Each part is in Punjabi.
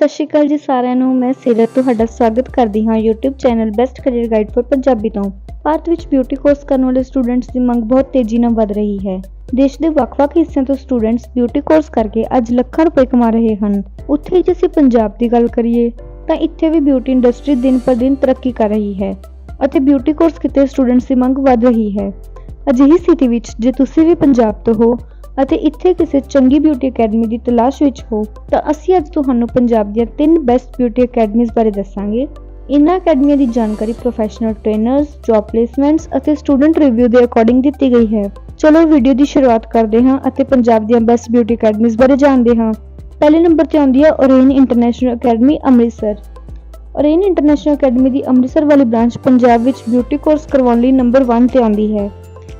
ਸਤਿ ਸ਼੍ਰੀ ਅਕਾਲ ਜੀ ਸਾਰਿਆਂ ਨੂੰ। ਮੈਂ ਸਿਰਤ ਤੁਹਾਡਾ ਸਵਾਗਤ ਕਰਦੀ ਹਾਂ YouTube channel best career guide for Punjabi ਤੋਂ। ਭਾਰਤ ਵਿੱਚ ਬਿਊਟੀ ਕੋਰਸ ਕਰਨ ਵਾਲੇ ਸਟੂਡੈਂਟਸ ਦੀ ਮੰਗ ਬਹੁਤ ਤੇਜ਼ੀ ਨਾਲ ਵਧ ਰਹੀ ਹੈ। ਦੇਸ਼ ਦੇ ਵੱਖ-ਵੱਖ ਹਿੱਸਿਆਂ ਤੋਂ ਸਟੂਡੈਂਟਸ ਬਿਊਟੀ ਕੋਰਸ ਕਰਕੇ ਅੱਜ ਲੱਖਾਂ ਰੁਪਏ ਕਮਾ ਰਹੇ ਹਨ। ਉੱਥੇ ਜੇ ਅਸੀਂ ਪੰਜਾਬ ਦੀ ਗੱਲ ਕਰੀਏ, ਤਾਂ ਇੱਥੇ ਵੀ ਬਿਊਟੀ ਇੰਡਸਟਰੀ ਦਿਨ ਪਰ ਦਿਨ ਤਰੱਕੀ ਕਰ ਰਹੀ ਹੈ ਅਤੇ ਬਿਊਟੀ ਕੋਰਸ ਕੀਤੇ ਸਟੂਡੈਂਟਸ ਦੀ ਮੰਗ ਵਧ ਰਹੀ ਹੈ। ਅਜਿਹੀ ਸਥਿਤੀ ਵਿੱਚ ਜੇ ਤੁਸੀਂ ਵੀ ਪੰਜਾਬ ਤੋਂ ਹੋ ਅਤੇ ਇੱਥੇ ਕਿਸੇ ਚੰਗੀ ਬਿਊਟੀ ਅਕੈਡਮੀ ਦੀ ਤਲਾਸ਼ ਵਿੱਚ ਹੋ ਤਾਂ ਅਸੀਂ ਅੱਜ ਤੁਹਾਨੂੰ ਪੰਜਾਬ ਦੀਆਂ ਤਿੰਨ ਬੈਸਟ ਬਿਊਟੀ ਅਕੈਡਮੀਜ਼ ਬਾਰੇ ਦੱਸਾਂਗੇ ਇਨ੍ਹਾਂ ਅਕੈਡਮੀਆਂ ਦੀ ਜਾਣਕਾਰੀ ਪ੍ਰੋਫੈਸ਼ਨਲ ਟ੍ਰੇਨਰਸ, ਜੌਬ ਪਲੇਸਮੈਂਟਸ ਅਤੇ ਸਟੂਡੈਂਟ ਰਿਵਿਊ ਦੇ ਅਕੋਰਡਿੰਗ ਦਿੱਤੀ ਗਈ ਹੈ। ਚਲੋ ਵੀਡੀਓ ਦੀ ਸ਼ੁਰੂਆਤ ਕਰਦੇ ਹਾਂ ਅਤੇ ਪੰਜਾਬ ਦੀਆਂ ਬੈਸਟ ਬਿਊਟੀ ਅਕੈਡਮੀਜ਼ ਬਾਰੇ ਜਾਣਦੇ ਹਾਂ। ਪਹਿਲੇ ਨੰਬਰ ਤੇ ਆਉਂਦੀ ਹੈ Orane international academy Amritsar. Orane international academy ਦੀ ਅੰਮ੍ਰਿਤਸਰ ਵਾਲੀ ਬ੍ਰਾਂਚ ਪੰਜਾਬ ਵਿੱਚ ਬਿਊਟੀ ਕੋਰਸ ਕਰਵਾਉਣ ਲਈ ਨੰਬਰ 1 ਤੇ ਆਉਂਦੀ ਹੈ।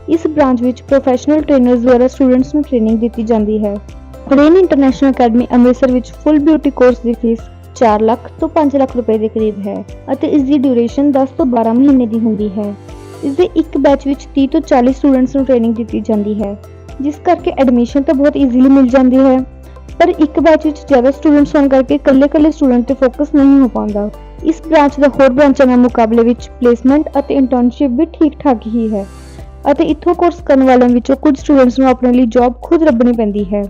ਇਸ ਬ੍ਰਾਂਚ ਵਿੱਚ ਪ੍ਰੋਫੈਸ਼ਨਲ ਟ੍ਰੇਨਰਸ ਦੁਆਰਾ ਸਟੂਡੈਂਟਸ ਨੂੰ ਟ੍ਰੇਨਿੰਗ ਦਿੱਤੀ ਜਾਂਦੀ ਹੈ। ਓਰੇਨ ਇੰਟਰਨੈਸ਼ਨਲ ਅਕੈਡਮੀ ਅੰਮ੍ਰਿਤਸਰ ਵਿੱਚ ਫੁੱਲ ਬਿਊਟੀ ਕੋਰਸ ਦੀ ਫੀਸ 4 ਲੱਖ ਤੋਂ 5 ਲੱਖ ਰੁਪਏ ਦੇ ਕਰੀਬ ਹੈ ਅਤੇ ਇਸ ਦੀ ਡਿਊਰੇਸ਼ਨ 10 ਤੋਂ 12 ਮਹੀਨੇ ਦੀ ਹੁੰਦੀ ਹੈ। ਇਸ ਦੇ ਇੱਕ ਬੈਚ ਵਿੱਚ 30 ਤੋਂ 40 ਸਟੂਡੈਂਟਸ ਨੂੰ ਟ੍ਰੇਨਿੰਗ ਦਿੱਤੀ ਜਾਂਦੀ ਹੈ, ਜਿਸ ਕਰਕੇ ਐਡਮਿਸ਼ਨ ਤਾਂ ਬਹੁਤ ਈਜ਼ੀਲੀ ਮਿਲ ਜਾਂਦੀ ਹੈ ਪਰ ਇੱਕ ਬੈਚ ਵਿੱਚ ਜ਼ਿਆਦਾ ਸਟੂਡੈਂਟਸ ਹੋਣ ਕਰਕੇ ਇਕੱਲੇ-ਇਕੱਲੇ ਸਟੂਡੈਂਟ ਤੇ ਫੋਕਸ ਨਹੀਂ ਹੋ ਪਾਉਂਦਾ। ਇਸ ਬ੍ਰਾਂਚ ਦਾ ਹੋਰ ਬ੍ਰਾਂਚਾਂ ਨਾਲ ਮੁਕਾਬਲੇ ਵਿੱਚ ਪਲੇਸਮੈਂਟ ਅਤੇ ਇੰਟਰਨਸ਼ਿਪ ਵੀ ਠੀਕ-ਠਾਕ ਹੀ ਹੈ ਅਤੇ ਇੱਥੋਂ ਕੋਰਸ ਕਰਨ ਵਾਲਿਆਂ ਵਿੱਚੋਂ ਕੁਝ ਸਟੂਡੈਂਟਸ ਨੂੰ ਆਪਣੇ ਲਈ ਜੌਬ ਖੁਦ ਲੱਭਣੀ ਪੈਂਦੀ ਹੈ।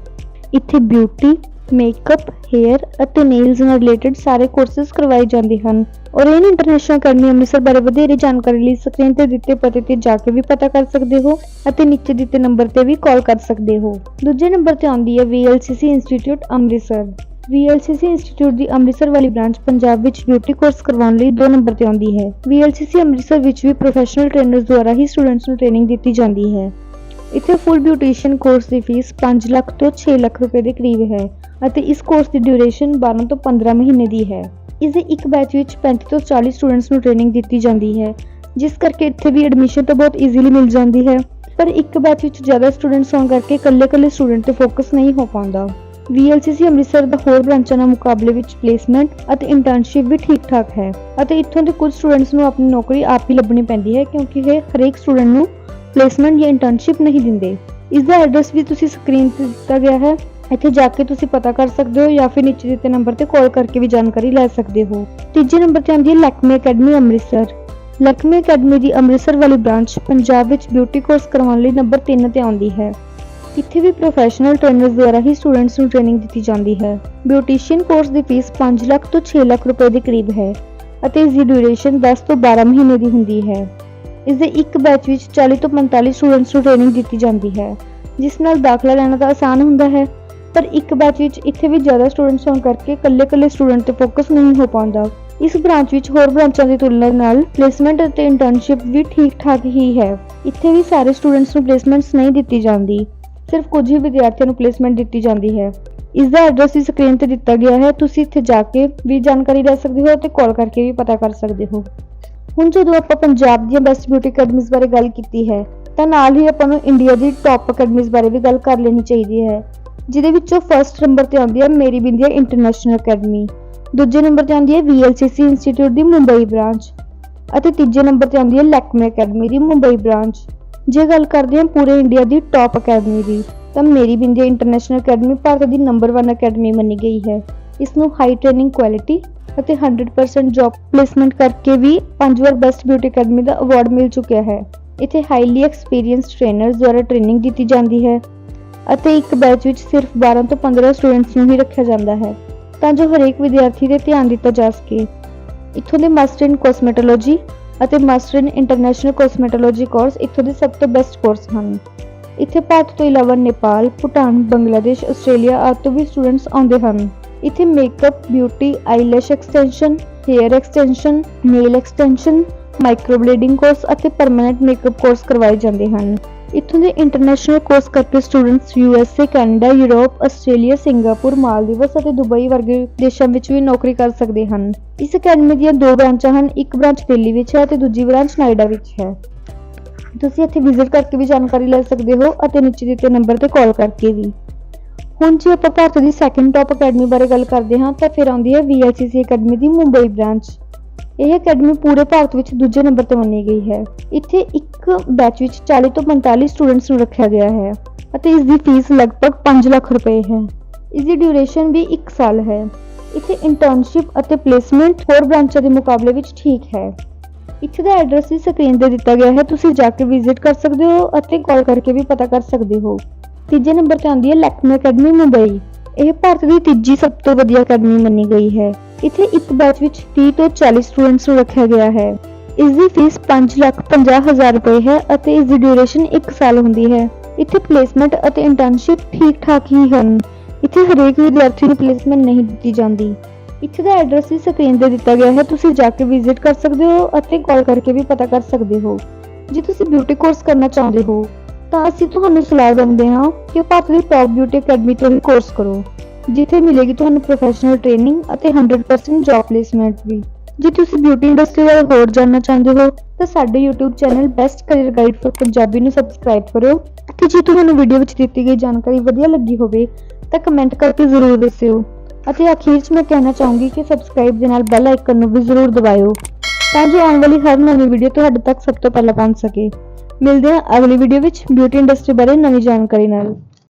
ਇੱਥੇ ਬਿਊਟੀ, ਮੇਕਅਪ, ਹੇਅਰ ਅਤੇ ਨੇਲਸ ਨਾਲ ਰਿਲੇਟਡ ਸਾਰੇ ਕੋਰਸਿਸ ਕਰਵਾਏ ਜਾਂਦੇ ਹਨ। ਔਰ ਓਰੇਨ ਇੰਟਰਨੈਸ਼ਨਲ ਅਕੈਡਮੀ ਅੰਮ੍ਰਿਤਸਰ ਬਾਰੇ ਵਧੇਰੇ ਜਾਣਕਾਰੀ ਲਈ ਸਕਰੀਨ ਤੇ ਦਿੱਤੇ ਪਤੇ ਤੇ ਜਾ ਕੇ ਵੀ ਪਤਾ ਕਰ ਸਕਦੇ ਹੋ ਅਤੇ ਨੀਚੇ ਦਿੱਤੇ ਨੰਬਰ ਤੇ ਵੀ ਕਾਲ ਕਰ ਸਕਦੇ ਹੋ। ਦੂਜੇ ਨੰਬਰ ਤੇ ਆਉਂਦੀ ਹੈ VLCC institute Amritsar. VLCC institute ਦੀ ਅੰਮ੍ਰਿਤਸਰ ਵਾਲੀ ਬ੍ਰਾਂਚ ਪੰਜਾਬ ਵਿੱਚ ਬਿਊਟੀ ਕੋਰਸ ਕਰਵਾਉਣ ਲਈ ਦੋ ਨੰਬਰ ਤੇ ਆਉਂਦੀ ਹੈ। VLCC ਅੰਮ੍ਰਿਤਸਰ ਵਿੱਚ ਵੀ ਪ੍ਰੋਫੈਸ਼ਨਲ ਟ੍ਰੇਨਰਸ ਦੁਆਰਾ ਹੀ ਸਟੂਡੈਂਟਸ ਨੂੰ ਟ੍ਰੇਨਿੰਗ ਦਿੱਤੀ ਜਾਂਦੀ ਹੈ। ਇੱਥੇ ਫੁੱਲ ਬਿਊਟੀਸ਼ੀਅਨ ਕੋਰਸ ਦੀ ਫੀਸ 5 ਲੱਖ ਤੋਂ 6 ਲੱਖ ਰੁਪਏ ਦੇ ਕਰੀਬ ਹੈ ਅਤੇ ਇਸ ਕੋਰਸ ਦੀ ਡਿਊਰੇਸ਼ਨ 12 ਤੋਂ 15 ਮਹੀਨੇ ਦੀ ਹੈ। ਇਸ ਦੇ ਇੱਕ ਬੈਚ ਵਿੱਚ 35 ਤੋਂ 40 ਸਟੂਡੈਂਟਸ ਨੂੰ ਟ੍ਰੇਨਿੰਗ ਦਿੱਤੀ ਜਾਂਦੀ ਹੈ, ਜਿਸ ਕਰਕੇ ਇੱਥੇ ਵੀ ਐਡਮਿਸ਼ਨ ਤਾਂ ਬਹੁਤ ਈਜ਼ੀਲੀ ਮਿਲ ਜਾਂਦੀ ਹੈ ਪਰ ਇੱਕ ਬੈਚ ਵਿੱਚ ਜ਼ਿਆਦਾ ਸਟੂਡੈਂਟਸ ਹੋਣ ਕਰਕੇ ਇਕੱਲੇ-ਇਕੱਲੇ ਸਟੂਡੈਂਟ ਤੇ ਫੋਕਸ ਨਹੀਂ ਹੋ ਪਾਉਂਦਾ। VLCC ਅੰਮ੍ਰਿਤਸਰ ਦਾ ਹੋਰ ਬ੍ਰਾਂਚਾਂ ਨਾਲ ਮੁਕਾਬਲੇ ਵਿੱਚ ਪਲੇਸਮੈਂਟ ਅਤੇ ਇੰਟਰਨਸ਼ਿਪ ਵੀ ਠੀਕ-ਠਾਕ ਹੈ ਅਤੇ ਇੱਥੋਂ ਦੇ ਕੁਝ ਸਟੂਡੈਂਟਸ ਨੂੰ ਆਪਣੀ ਨੌਕਰੀ ਆਪ ਹੀ ਲੱਭਣੀ ਪੈਂਦੀ ਹੈ ਕਿਉਂਕਿ ਇਹ ਹਰੇਕ ਸਟੂਡੈਂਟ ਨੂੰ ਪਲੇਸਮੈਂਟ ਜਾਂ ਇੰਟਰਨਸ਼ਿਪ ਨਹੀਂ ਦਿੰਦੇ। ਇਸ ਦਾ ਐਡਰੈਸ ਵੀ ਤੁਸੀਂ ਸਕਰੀਨ ਤੇ ਦਿੱਤਾ ਗਿਆ ਹੈ ਇੱਥੇ ਜਾ ਕੇ ਤੁਸੀਂ ਪਤਾ ਕਰ ਸਕਦੇ ਹੋ ਜਾਂ ਫਿਰ ਨੀਚੇ ਦਿੱਤੇ ਨੰਬਰ ਤੇ ਕਾਲ ਕਰਕੇ ਵੀ ਜਾਣਕਾਰੀ ਲੈ ਸਕਦੇ ਹੋ। ਤੀਜੇ ਨੰਬਰ ਤੇ ਆਉਂਦੀ ਹੈ ਲੈਕਮੇ ਅਕੈਡਮੀ ਅੰਮ੍ਰਿਤਸਰ। ਲੈਕਮੇ ਅਕੈਡਮੀ ਦੀ ਅੰਮ੍ਰਿਤਸਰ ਵਾਲੀ ਬ੍ਰਾਂਚ ਪੰਜਾਬ ਵਿੱਚ ਬਿਊਟੀ ਕੋਰਸ ਕਰਵਾਉਣ ਲਈ ਨੰਬਰ 3 ਤੇ ਆਉਂਦੀ ਹੈ। ਇੱਥੇ ਵੀ ਪ੍ਰੋਫੈਸ਼ਨਲ ਟ੍ਰੇਨਰਸ ਦੁਆਰਾ ਹੀ ਸਟੂਡੈਂਟਸ ਨੂੰ ਟ੍ਰੇਨਿੰਗ ਦਿੱਤੀ ਜਾਂਦੀ ਹੈ। ਬਿਊਟੀਸ਼ੀਅਨ ਕੋਰਸ ਦੀ ਫੀਸ 5 ਲੱਖ ਤੋਂ 6 ਲੱਖ ਰੁਪਏ ਦੇ ਕਰੀਬ ਹੈ ਅਤੇ ਇਸ ਦੀ ਡਿਊਰੇਸ਼ਨ 10 ਤੋਂ 12 ਮਹੀਨੇ ਦੀ ਹੁੰਦੀ ਹੈ। ਇਸ ਦੇ ਇੱਕ ਬੈਚ ਵਿੱਚ 40 ਤੋਂ 45 ਸਟੂਡੈਂਟਸ ਨੂੰ ਟ੍ਰੇਨਿੰਗ ਦਿੱਤੀ ਜਾਂਦੀ ਹੈ, ਜਿਸ ਨਾਲ ਦਾਖਲਾ ਲੈਣਾ ਤਾਂ ਆਸਾਨ ਹੁੰਦਾ ਹੈ, ਪਰ ਇੱਕ ਬੈਚ ਵਿੱਚ ਇੱਥੇ ਵੀ ਜ਼ਿਆਦਾ ਸਟੂਡੈਂਟਸ ਹੋਣ ਕਰਕੇ ਇਕੱਲੇ-ਇਕੱਲੇ ਸਟੂਡੈਂਟ ਤੇ ਫੋਕਸ ਨਹੀਂ ਹੋ ਪਾਉਂਦਾ। ਇਸ ਬ੍ਰਾਂਚ ਵਿੱਚ ਹੋਰ ਬ੍ਰਾਂਚਾਂ ਦੀ ਤੁਲਨਾ ਨਾਲ ਪਲੇਸਮੈਂਟ ਅਤੇ ਇੰਟਰਨਸ਼ਿਪ ਵੀ ਠੀਕ-ਠਾਕ ਹੀ ਹੈ। ਇੱਥੇ ਵੀ ਸਾਰੇ ਸਟੂਡੈਂਟਸ ਨੂੰ ਪਲੇਸਮੈਂਟਸ ਨਹੀਂ ਦਿੱਤੀ ਜਾਂਦੀ ਸਿਰਫ ਕੁਝ ਹੀ ਵਿਦਿਆਰਥੀਆਂ ਨੂੰ ਪਲੇਸਮੈਂਟ ਦਿੱਤੀ ਜਾਂਦੀ ਹੈ। ਇਸ ਦਾ ਐਡਰੈਸ ਵੀ ਸਕਰੀਨ ਤੇ ਦਿੱਤਾ ਗਿਆ ਹੈ ਤੁਸੀਂ ਇੱਥੇ ਜਾ ਕੇ ਵੀ ਜਾਣਕਾਰੀ ਲੈ ਸਕਦੇ ਹੋ ਅਤੇ ਕਾਲ ਕਰਕੇ ਵੀ ਪਤਾ ਕਰ ਸਕਦੇ ਹੋ। ਹੁਣ ਜਦੋਂ ਆਪਾਂ ਪੰਜਾਬ ਦੀਆਂ ਬੈਸਟ ਬਿਊਟੀ ਅਕੈਡਮੀਜ਼ ਬਾਰੇ ਗੱਲ ਕੀਤੀ ਹੈ, ਤਾਂ ਨਾਲ ਹੀ ਆਪਾਂ ਨੂੰ ਇੰਡੀਆ ਦੀ ਟੌਪ ਅਕੈਡਮੀਜ਼ ਬਾਰੇ ਵੀ ਗੱਲ ਕਰ ਲੈਣੀ ਚਾਹੀਦੀ ਹੈ, ਜਿਹਦੇ ਵਿੱਚੋਂ ਫਰਸਟ ਨੰਬਰ ਤੇ ਆਉਂਦੀ ਹੈ ਮੇਰੀ ਬਿੰਦੀਆ ਇੰਟਰਨੈਸ਼ਨਲ ਅਕੈਡਮੀ ਦੂਜੇ ਨੰਬਰ ਤੇ ਆਉਂਦੀ ਹੈ VLCC ਇੰਸਟੀਚਿਊਟ ਦੀ ਮੁੰਬਈ ਬ੍ਰਾਂਚ ਅਤੇ ਤੀਜੇ ਨੰਬਰ ਤੇ ਆਉਂਦੀ ਹੈ ਲੈਕਮੇ ਅਕੈਡਮੀ ਦੀ ਮੁੰਬਈ ਬ੍ਰਾਂਚ ਜੇ ਗੱਲ ਕਰਦੇ ਹਾਂ ਪੂਰੇ ਇੰਡੀਆ ਦੀ ਟੌਪ ਅਕੈਡਮੀ ਦੀ, ਤਾਂ ਮੇਰੀ ਬਿੰਦੀਆ ਇੰਟਰਨੈਸ਼ਨਲ ਅਕੈਡਮੀ ਭਾਰਤ ਦੀ ਨੰਬਰ 1 ਅਕੈਡਮੀ ਮੰਨੀ ਗਈ ਹੈ। ਇਸ ਨੂੰ ਹਾਈ ਟ੍ਰੇਨਿੰਗ ਕੁਆਲਿਟੀ ਅਤੇ 100% ਜੌਬ ਪਲੇਸਮੈਂਟ ਕਰਕੇ ਵੀ ਪੰਜ ਵਾਰ ਬੈਸਟ ਬਿਊਟੀ ਅਕੈਡਮੀ ਦਾ ਅਵਾਰਡ ਮਿਲ ਚੁੱਕਿਆ ਹੈ। ਇੱਥੇ ਹਾਈਲੀ ਐਕਸਪੀਰੀਅੰਸਡ ਟ੍ਰੇਨਰਸ ਦੁਆਰਾ ਟ੍ਰੇਨਿੰਗ ਦਿੱਤੀ ਜਾਂਦੀ ਹੈ ਅਤੇ ਇੱਕ ਬੈਚ ਵਿੱਚ ਸਿਰਫ 12 ਤੋਂ 15 ਸਟੂਡੈਂਟਸ ਨੂੰ ਹੀ ਰੱਖਿਆ ਜਾਂਦਾ ਹੈ, ਤਾਂ ਜੋ ਹਰੇਕ ਵਿਦਿਆਰਥੀ ਤੇ ਧਿਆਨ ਦਿੱਤਾ ਜਾ ਸਕੇ। ਇੱਥੋਂ ਦੇ ਮਾਸਟਰ ਇਨ ਕੋਸਮੈਟੋਲੋਜੀ ਅਤੇ master in international cosmetology course ਇੱਥੋਂ ਦੇ ਸਭ ਤੋਂ ਬੈਸਟ ਕੋਰਸ ਹਨ ਇੱਥੇ ਭਾਰਤ ਤੋਂ ਇਲਾਵਾ ਨੇਪਾਲ, ਭੂਟਾਨ, ਬੰਗਲਾਦੇਸ਼, ਆਸਟ੍ਰੇਲੀਆ ਆਦਿ ਤੋਂ ਵੀ ਸਟੂਡੈਂਟਸ ਆਉਂਦੇ ਹਨ। ਇੱਥੇ makeup, beauty, eyelash extension, hair extension, nail extension, microblading course ਅਤੇ ਪਰਮਨੈਂਟ ਮੇਕਅਪ ਕੋਰਸ ਕਰਵਾਏ ਜਾਂਦੇ ਹਨ। ਇੱਥੋਂ ਦੇ ਇੰਟਰਨੈਸ਼ਨਲ ਕੋਰਸ ਕਰਕੇ students USA, Canada, Europe, Australia, Singapore, Maldives ਅਤੇ ਦੁਬਈ ਵਰਗੇ ਦੇਸ਼ਾਂ ਵਿੱਚ ਵੀ ਨੌਕਰੀ ਕਰ ਸਕਦੇ ਹਨ। ਇਸ ਅਕੈਡਮੀ ਦੀਆਂ ਦੋ ਬ੍ਰਾਂਚਾਂ ਹਨ ਇੱਕ ਬ੍ਰਾਂਚ ਦਿੱਲੀ ਵਿੱਚ ਹੈ ਅਤੇ ਦੂਜੀ ਬ੍ਰਾਂਚ ਨੋਇਡਾ ਵਿੱਚ ਹੈ। ਤੁਸੀਂ ਇੱਥੇ ਵਿਜ਼ਿਟ ਕਰਕੇ ਵੀ ਜਾਣਕਾਰੀ ਲੈ ਸਕਦੇ ਹੋ ਅਤੇ ਨੀਚੇ ਦਿੱਤੇ ਨੰਬਰ ਤੇ ਕਾਲ ਕਰਕੇ ਵੀ। ਹੁਣ ਜੇ ਆਪਾਂ ਭਾਰਤ ਦੀ ਸੈਕੰਡ ਟੌਪ ਅਕੈਡਮੀ ਬਾਰੇ ਗੱਲ ਕਰਦੇ ਹਾਂ ਤਾਂ ਫਿਰ ਆਉਂਦੀ ਹੈ VLCC ਅਕੈਡਮੀ ਦੀ ਮੁੰਬਈ ਬ੍ਰਾਂਚ। ਇਹ ਅਕੈਡਮੀ ਪੂਰੇ ਭਾਰਤ ਵਿੱਚ ਦੂਜੇ ਨੰਬਰ ਤੇ ਮੰਨੀ ਗਈ ਹੈ। ਇੱਥੇ ਇੱਕ ਬੈਚ ਵਿੱਚ 40 ਤੋਂ 45 ਸਟੂਡੈਂਟਸ ਨੂੰ ਰੱਖਿਆ ਗਿਆ ਹੈ ਅਤੇ ਇਸ ਦੀ ਫੀਸ ਲਗਭਗ 5 ਲੱਖ ਰੁਪਏ ਹੈ। ਇਸ ਦੀ ਡਿਊਰੇਸ਼ਨ ਵੀ 1 ਸਾਲ ਹੈ। ਇੱਥੇ ਇੰਟਰਨਸ਼ਿਪ ਅਤੇ ਪਲੇਸਮੈਂਟ ਹੋਰ ਬ੍ਰਾਂਚਾਂ ਦੇ ਮੁਕਾਬਲੇ ਵਿੱਚ ਠੀਕ ਹੈ ਇੱਥੇ ਦਾ ਐਡਰੈਸ ਵੀ ਸਕਰੀਨ ਤੇ ਦਿੱਤਾ ਗਿਆ ਹੈ ਤੁਸੀਂ ਜਾ ਕੇ ਵਿਜ਼ਿਟ ਕਰ ਸਕਦੇ ਹੋ ਅਤੇ ਕਾਲ ਕਰਕੇ ਵੀ ਪਤਾ ਕਰ ਸਕਦੇ ਹੋ ਤੀਜੇ ਨੰਬਰ ਤੇ ਆਉਂਦੀ ਹੈ ਲੈਕਮੇ ਅਕੈਡਮੀ ਮੁੰਬਈ ਇਹ ਭਾਰਤ ਦੀ ਤੀਜੀ ਸਭ ਤੋਂ ਵਧੀਆ ਅਕੈਡਮੀ ਮੰਨੀ ਗਈ ਹੈ ਇੱਥੇ ਇੱਕ ਬੈਚ ਵਿੱਚ 30 ਤੋਂ 40 ਸਟੂਡੈਂਟਸ ਨੂੰ ਰੱਖਿਆ ਗਿਆ ਹੈ। ਇਸ ਦੀ ਫੀਸ 550000 ਰੁਪਏ ਹੈ ਅਤੇ ਇਸ ਦੀ ਡਿਊਰੇਸ਼ਨ 1 ਸਾਲ ਹੁੰਦੀ ਹੈ। ਇੱਥੇ ਪਲੇਸਮੈਂਟ ਅਤੇ ਇੰਟਰਨਸ਼ਿਪ ਠੀਕ ਠਾਕ ਹੀ ਹਨ। ਇੱਥੇ ਹਰੇਕ ਵਿਦਿਆਰਥੀ ਨੂੰ ਪਲੇਸਮੈਂਟ ਨਹੀਂ ਦਿੱਤੀ ਜਾਂਦੀ। ਇੱਥੇ ਦਾ ਐਡਰੈਸ ਵੀ ਸਕਰੀਨ ਤੇ ਦਿੱਤਾ ਗਿਆ ਹੈ। ਤੁਸੀਂ ਜਾ ਕੇ ਵਿਜ਼ਿਟ ਕਰ ਸਕਦੇ ਹੋ ਅਤੇ ਕਾਲ ਕਰਕੇ ਵੀ ਪਤਾ ਕਰ ਸਕਦੇ ਹੋ। ਜੇ ਤੁਸੀਂ ਬਿਊਟੀ ਕੋਰਸ ਕਰਨਾ ਚਾਹੁੰਦੇ ਹੋ, ਤਾਂ ਅਸੀਂ ਤੁਹਾਨੂੰ ਸਲਾਹ ਦਿੰਦੇ ਹਾਂ ਕਿ ਭਾਰਤ ਦੀ ਟੌਪ ਬਿਊਟੀ ਅਕੈਡਮੀ ਤੋਂ ਹੀ ਕੋਰਸ ਕਰੋ। ਜਿੱਥੇ ਮਿਲੇਗੀ ਤੁਹਾਨੂੰ ਪ੍ਰੋਫੈਸ਼ਨਲ ਟ੍ਰੇਨਿੰਗ ਅਤੇ 100% ਜੌਬ ਪਲੇਸਮੈਂਟ ਵੀ। ਜੇ ਤੁਸੀਂ ਬਿਊਟੀ ਇੰਡਸਟਰੀ ਬਾਰੇ ਹੋਰ ਜਾਣਨਾ ਚਾਹੁੰਦੇ ਹੋ, ਤਾਂ ਸਾਡੇ YouTube channel best career guide for Punjabi ਨੂੰ ਸਬਸਕ੍ਰਾਈਬ ਕਰਿਓ ਅਤੇ ਜੇ ਤੁਹਾਨੂੰ ਵੀਡੀਓ ਵਿੱਚ ਦਿੱਤੀ ਗਈ ਜਾਣਕਾਰੀ ਵਧੀਆ ਲੱਗੀ ਹੋਵੇ, ਤਾਂ ਕਮੈਂਟ ਕਰਕੇ ਜ਼ਰੂਰ ਦੱਸਿਓ। ਅਤੇ ਅਖੀਰ 'ਚ ਮੈਂ ਕਹਿਣਾ ਚਾਹੂੰਗੀ ਕਿ ਸਬਸਕ੍ਰਾਈਬ ਦੇ ਨਾਲ ਬੈਲ ਆਈਕਨ ਨੂੰ ਵੀ ਜ਼ਰੂਰ ਦਬਾਇਓ, ਤਾਂ ਜੋ ਆਉਣ ਵਾਲੀ ਹਰ ਨਵੀਂ ਵੀਡੀਓ ਤੁਹਾਡੇ ਤੱਕ ਸਭ ਤੋਂ ਪਹਿਲਾਂ ਪਹੁੰਚ ਸਕੇ। ਮਿਲਦੇ ਹਾਂ ਅਗਲੀ ਵੀਡੀਓ ਵਿੱਚ ਬਿਊਟੀ ਇੰਡਸਟਰੀ ਬਾਰੇ ਨਵੀਂ ਜਾਣਕਾਰੀ ਨਾਲ।